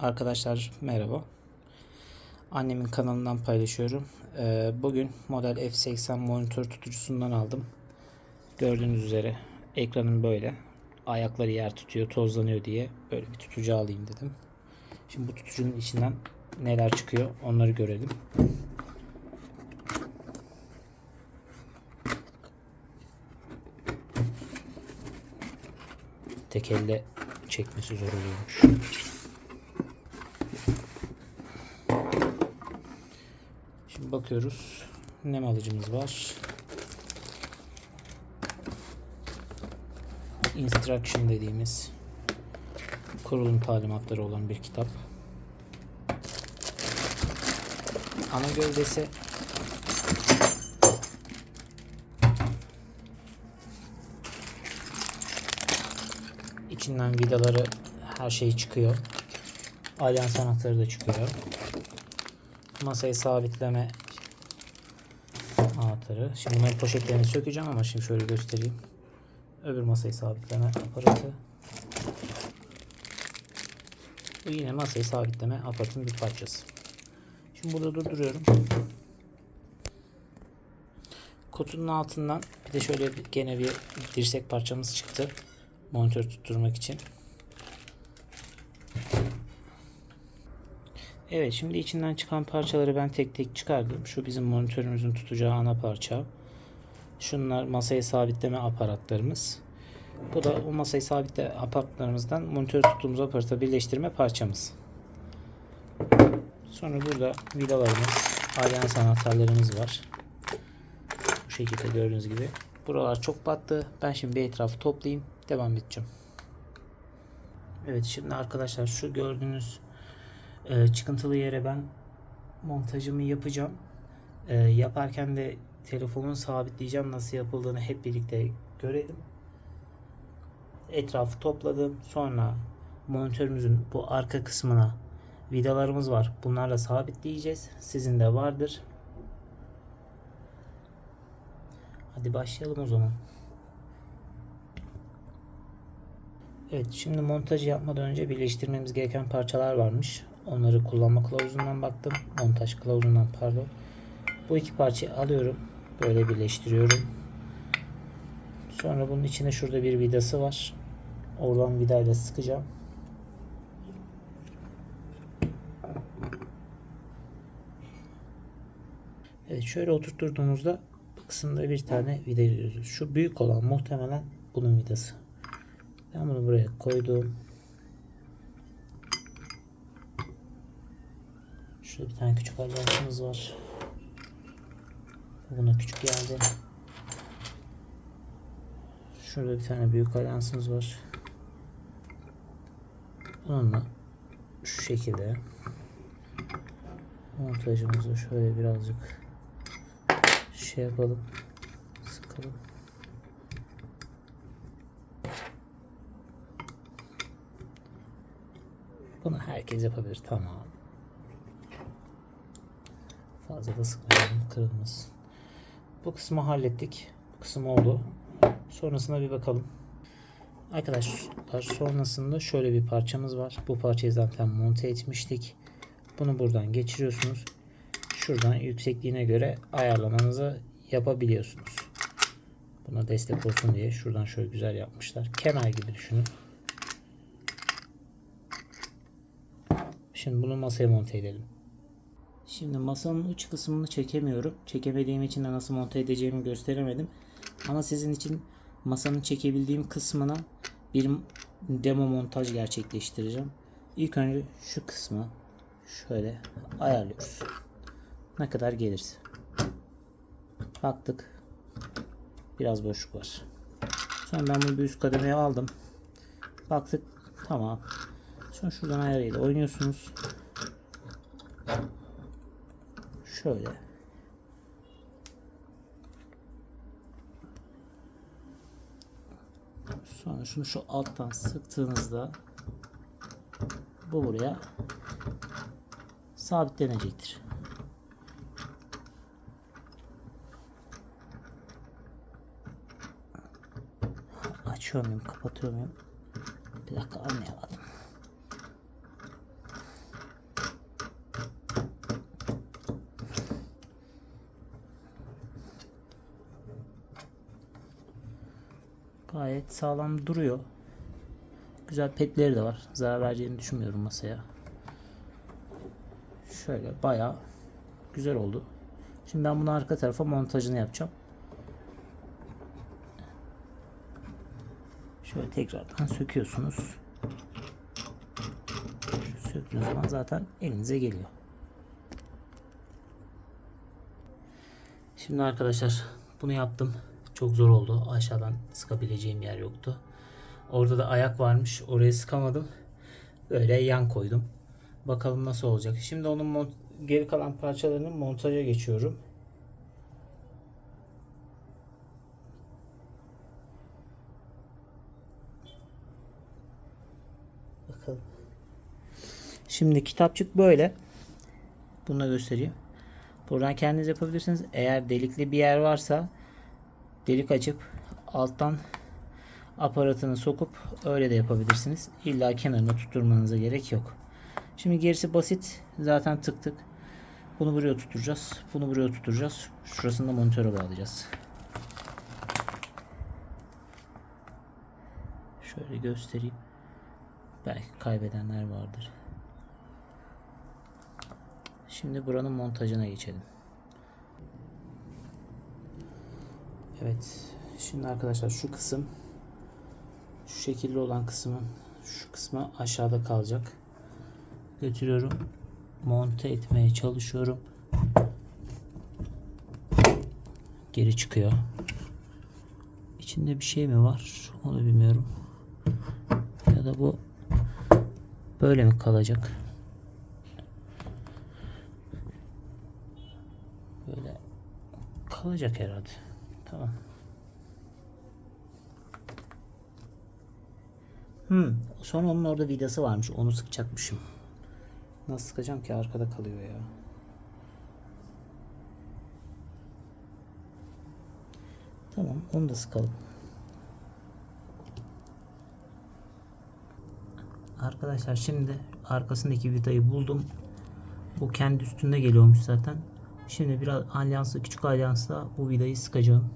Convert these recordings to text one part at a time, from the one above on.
Arkadaşlar merhaba. Annemin kanalından paylaşıyorum. Ee, bugün model F80 monitör tutucusundan aldım. Gördüğünüz üzere ekranım böyle. Ayakları yer tutuyor, tozlanıyor diye böyle bir tutucu alayım dedim. Şimdi bu tutucunun içinden neler çıkıyor onları görelim. Tek elle çekmesi zor oluyormuş. Bakıyoruz. Nem alıcımız var. Instruction dediğimiz kurulum talimatları olan bir kitap. Ana gövdesi içinden vidaları her şey çıkıyor. Alyans anahtarı da çıkıyor. Masayı sabitleme anahtarı. Şimdi bunların poşetlerini sökeceğim ama şimdi şöyle göstereyim. Öbür masayı sabitleme aparatı. Bu yine masayı sabitleme aparatının bir parçası. Şimdi burada durduruyorum. Kutunun altından bir de şöyle gene bir dirsek parçamız çıktı. Monitör tutturmak için. Evet şimdi içinden çıkan parçaları ben tek tek çıkardım. Şu bizim monitörümüzün tutacağı ana parça. Şunlar masayı sabitleme aparatlarımız. Bu da o masayı sabitleme aparatlarımızdan monitör tuttuğumuz aparata birleştirme parçamız. Sonra burada vidalarımız, alyans anahtarlarımız var. Bu şekilde gördüğünüz gibi. Buralar çok battı. Ben şimdi bir etrafı toplayayım. Devam edeceğim. Evet şimdi arkadaşlar şu gördüğünüz e, çıkıntılı yere ben montajımı yapacağım. E, yaparken de telefonu sabitleyeceğim. Nasıl yapıldığını hep birlikte görelim. Etrafı topladım. Sonra monitörümüzün bu arka kısmına vidalarımız var. Bunlarla sabitleyeceğiz. Sizin de vardır. Hadi başlayalım o zaman. Evet şimdi montajı yapmadan önce birleştirmemiz gereken parçalar varmış. Onları kullanma kılavuzundan baktım. Montaj kılavuzundan pardon. Bu iki parçayı alıyorum. Böyle birleştiriyorum. Sonra bunun içine şurada bir vidası var. Oradan vidayla sıkacağım. Evet şöyle oturtturduğumuzda bu kısımda bir tane vida görüyoruz. Şu büyük olan muhtemelen bunun vidası. Ben bunu buraya koydum. Şurada bir tane küçük alyansımız var. Bu Buna küçük geldi. Şurada bir tane büyük alyansımız var. Onunla şu şekilde montajımızı şöyle birazcık şey yapalım. Sıkalım. Bunu herkes yapabilir. Tamam. Fazla da sıkmayalım. Kırılmasın. Bu kısmı hallettik. Bu kısım oldu. Sonrasına bir bakalım. Arkadaşlar sonrasında şöyle bir parçamız var. Bu parçayı zaten monte etmiştik. Bunu buradan geçiriyorsunuz. Şuradan yüksekliğine göre ayarlamanızı yapabiliyorsunuz. Buna destek olsun diye şuradan şöyle güzel yapmışlar. Kemer gibi düşünün. Şimdi bunu masaya monte edelim. Şimdi masanın uç kısmını çekemiyorum. Çekemediğim için de nasıl monte edeceğimi gösteremedim. Ama sizin için masanın çekebildiğim kısmına bir demo montaj gerçekleştireceğim. İlk önce şu kısmı şöyle ayarlıyoruz. Ne kadar gelirse. Baktık. Biraz boşluk var. Sonra ben bunu bir üst kademeye aldım. Baktık. Tamam. Sonra şuradan ayarıyla oynuyorsunuz. Şöyle. Sonra şunu şu alttan sıktığınızda bu buraya sabitlenecektir. Açıyor muyum, kapatıyor muyum? Bir dakika anlayamadım. Gayet sağlam duruyor. Güzel petleri de var. Zarar vereceğini düşünmüyorum masaya. Şöyle bayağı güzel oldu. Şimdi ben bunu arka tarafa montajını yapacağım. Şöyle tekrardan söküyorsunuz. Söktüğünüz zaman zaten elinize geliyor. Şimdi arkadaşlar bunu yaptım. Çok zor oldu. Aşağıdan sıkabileceğim yer yoktu. Orada da ayak varmış. Oraya sıkamadım. Böyle yan koydum. Bakalım nasıl olacak. Şimdi onun geri kalan parçalarının montaja geçiyorum. Bakalım. Şimdi kitapçık böyle. Bunu da göstereyim. Buradan kendiniz yapabilirsiniz. Eğer delikli bir yer varsa delik açıp alttan aparatını sokup öyle de yapabilirsiniz. İlla kenarına tutturmanıza gerek yok. Şimdi gerisi basit. Zaten tık tık. Bunu buraya tutturacağız. Bunu buraya tutturacağız. Şurasını da monitöre bağlayacağız. Şöyle göstereyim. Belki kaybedenler vardır. Şimdi buranın montajına geçelim. Evet. Şimdi arkadaşlar şu kısım şu şekilde olan kısmın şu kısmı aşağıda kalacak. Götürüyorum. Monte etmeye çalışıyorum. Geri çıkıyor. İçinde bir şey mi var? Onu bilmiyorum. Ya da bu böyle mi kalacak? Böyle kalacak herhalde. Tamam. Hmm. Sonra onun orada vidası varmış. Onu sıkacakmışım. Nasıl sıkacağım ki arkada kalıyor ya. Tamam onu da sıkalım. Arkadaşlar şimdi arkasındaki vidayı buldum. Bu kendi üstünde geliyormuş zaten. Şimdi biraz alyansla küçük alyansla bu vidayı sıkacağım.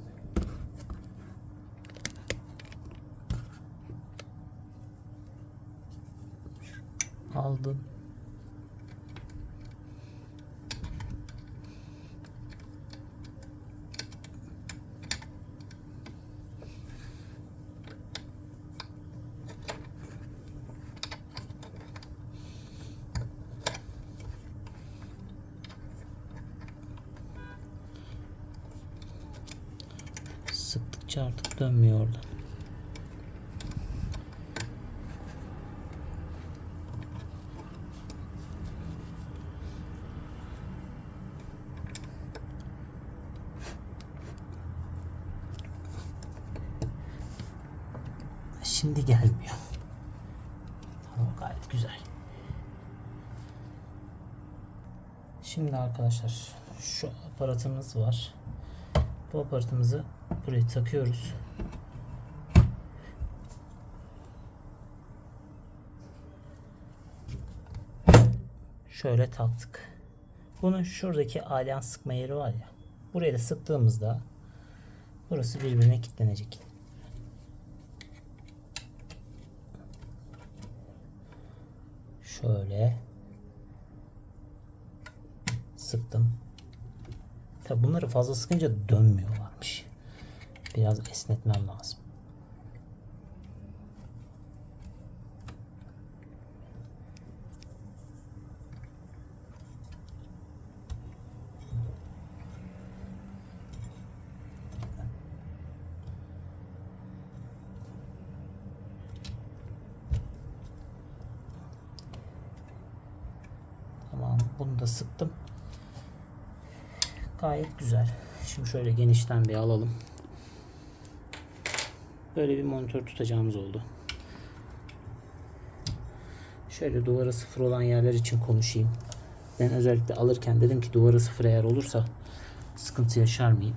Aldım. Sıktıkça artık dönmüyor orada. Şimdi gelmiyor. Tamam gayet güzel. Şimdi arkadaşlar şu aparatımız var. Bu aparatımızı buraya takıyoruz. Şöyle taktık. Bunun şuradaki alyans sıkma yeri var ya. Buraya da sıktığımızda burası birbirine kilitlenecek. Şöyle sıktım. Tabi bunları fazla sıkınca dönmüyorlarmış. Biraz esnetmem lazım. Tamam bunu da sıktım. Gayet güzel. Şimdi şöyle genişten bir alalım. Böyle bir monitör tutacağımız oldu. Şöyle duvara sıfır olan yerler için konuşayım. Ben özellikle alırken dedim ki duvara sıfır eğer olursa sıkıntı yaşar mıyım?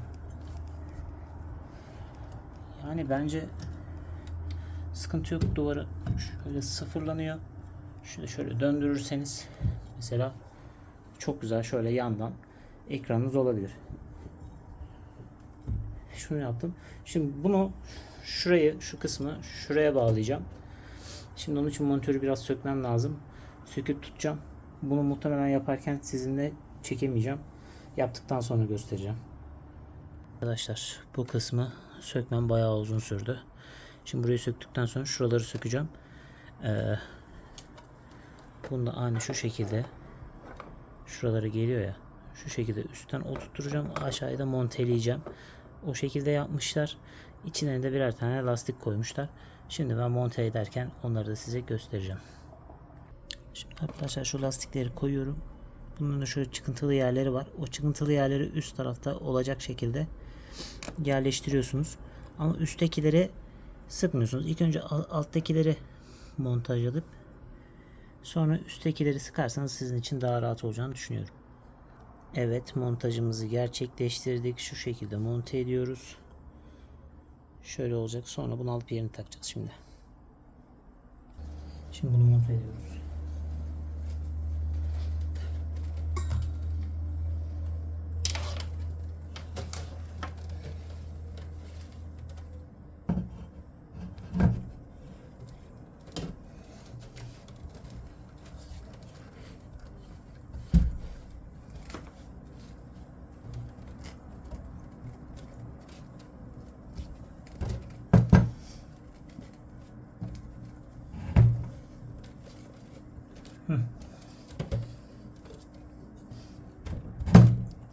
Yani bence sıkıntı yok. Duvarı şöyle sıfırlanıyor. Şunu şöyle döndürürseniz mesela çok güzel şöyle yandan ekranınız olabilir. Şunu yaptım. Şimdi bunu şurayı, şu kısmı şuraya bağlayacağım. Şimdi onun için monitörü biraz sökmem lazım. Söküp tutacağım. Bunu muhtemelen yaparken sizinle çekemeyeceğim. Yaptıktan sonra göstereceğim. Arkadaşlar bu kısmı sökmem bayağı uzun sürdü. Şimdi burayı söktükten sonra şuraları sökeceğim. Ee, bunu da aynı şu şekilde şuraları geliyor ya. Şu şekilde üstten oturtturacağım. Aşağıya da monteleyeceğim. O şekilde yapmışlar. İçine de birer tane lastik koymuşlar. Şimdi ben monte ederken onları da size göstereceğim. Şimdi arkadaşlar şu lastikleri koyuyorum. Bunun da şöyle çıkıntılı yerleri var. O çıkıntılı yerleri üst tarafta olacak şekilde yerleştiriyorsunuz. Ama üsttekileri sıkmıyorsunuz. İlk önce al- alttakileri montajlayıp sonra üsttekileri sıkarsanız sizin için daha rahat olacağını düşünüyorum. Evet montajımızı gerçekleştirdik. Şu şekilde monte ediyoruz. Şöyle olacak. Sonra bunu alıp yerini takacağız şimdi. Şimdi bunu monte ediyoruz.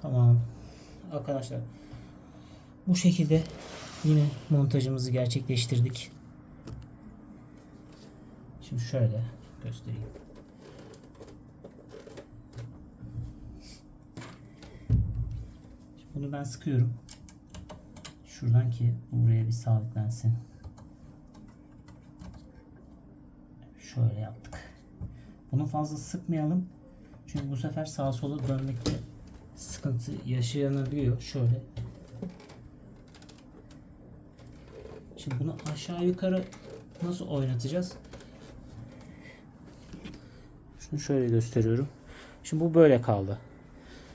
Tamam. Arkadaşlar bu şekilde yine montajımızı gerçekleştirdik. Şimdi şöyle göstereyim. Şimdi bunu ben sıkıyorum. Şuradan ki buraya bir sabitlensin. Şöyle yaptık. Bunu fazla sıkmayalım. Çünkü bu sefer sağa sola dönmekte sıkıntı yaşayanabiliyor. Şöyle. Şimdi bunu aşağı yukarı nasıl oynatacağız? Şunu şöyle gösteriyorum. Şimdi bu böyle kaldı.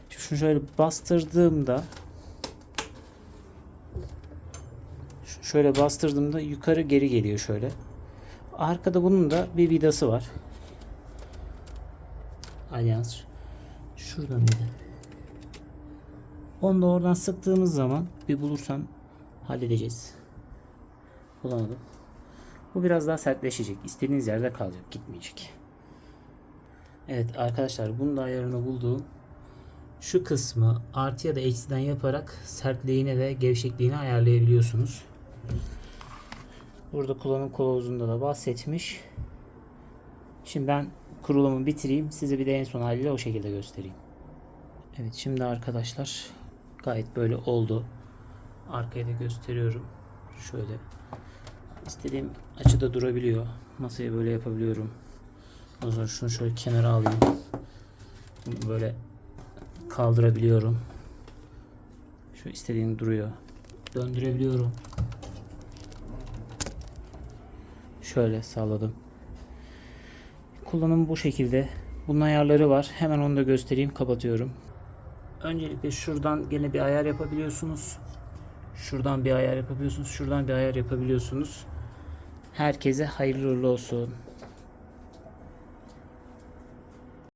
Şimdi şunu şöyle bastırdığımda şöyle bastırdığımda yukarı geri geliyor şöyle. Arkada bunun da bir vidası var. Alyans. Şurada mıydı? Onu da oradan sıktığımız zaman bir bulursam halledeceğiz. Bulamadım. Bu biraz daha sertleşecek. İstediğiniz yerde kalacak. Gitmeyecek. Evet arkadaşlar bunun da ayarını bulduğum şu kısmı artı ya da eksiden yaparak sertliğini ve gevşekliğini ayarlayabiliyorsunuz. Burada kullanım kılavuzunda da bahsetmiş. Şimdi ben kurulumu bitireyim. Size bir de en son haliyle o şekilde göstereyim. Evet şimdi arkadaşlar gayet böyle oldu. Arkaya da gösteriyorum. Şöyle. istediğim açıda durabiliyor. Masayı böyle yapabiliyorum. O zaman şunu şöyle kenara alayım. Böyle kaldırabiliyorum. Şu istediğim duruyor. Döndürebiliyorum. Şöyle sağladım. Kullanım bu şekilde. Bunun ayarları var. Hemen onu da göstereyim. Kapatıyorum. Öncelikle şuradan gene bir ayar yapabiliyorsunuz. Şuradan bir ayar yapabiliyorsunuz. Şuradan bir ayar yapabiliyorsunuz. Herkese hayırlı uğurlu olsun.